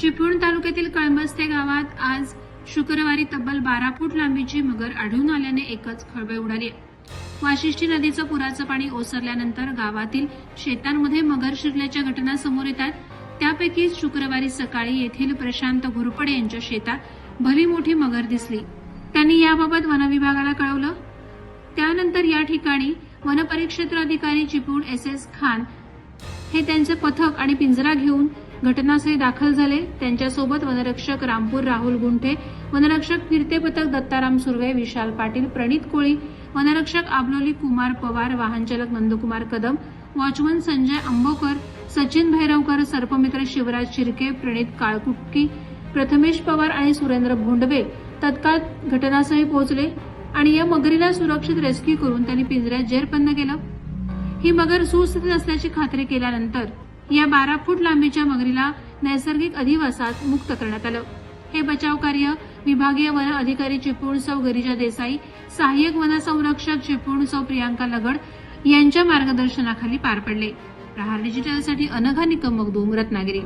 चिपळूण तालुक्यातील कळंबस्ते गावात आज शुक्रवारी तब्बल बारा फूट लांबीची मगर आढळून आल्याने एकच खळबळ उडाली. वाशिष्ठी नदीचं पुराचं पाणी ओसरल्यानंतर गावातील शेतांमध्ये मगर शिरल्याच्या घटना समोर येतात. त्यापैकी शुक्रवारी सकाळी येथील प्रशांत घोरपडे यांच्या शेतात भली मोठी मगर दिसली. त्यांनी याबाबत वनविभागाला कळवलं. त्यानंतर या ठिकाणी वनपरिक्षेत्र अधिकारी चिपळूण एस एस खान हे त्यांचे पथक आणि पिंजरा घेऊन घटनास्थळी दाखल झाले. त्यांच्यासोबत वनरक्षक रामपूर राहुल गुंठे वनरक्षक फिरते पथक दत्ताराम सुर्वे विशाल पाटील प्रणित कोळी वनरक्षक आबलोली कुमार पवार वाहनचालक नंदकुमार कदम वॉचमन संजय आंबोकर सचिन भैरवकर सर्पमित्र शिवराज शिर्के प्रणित काळकुटकी प्रथमेश पवार आणि सुरेंद्र भोंडवे तत्काळ घटनास्थळी पोहोचले आणि या मगरीला सुरक्षित रेस्क्यू करून त्यांनी पिंजऱ्यात जेरबंद केलं. ही मगर सुस्थितीत असल्याची खात्री केल्यानंतर या बारा फूट लांबीच्या मगरीला नैसर्गिक अधिवासात मुक्त करण्यात आलं. हे बचाव कार्य विभागीय वन अधिकारी चिपळूण सौ देसाई सहाय्यक वनसंरक्षक चिपळूण सौ प्रियांका लगड यांच्या मार्गदर्शनाखाली पार पडले. प्रहार डिजिटलसाठी अनघा निकम मगदूम रत्नागिरी.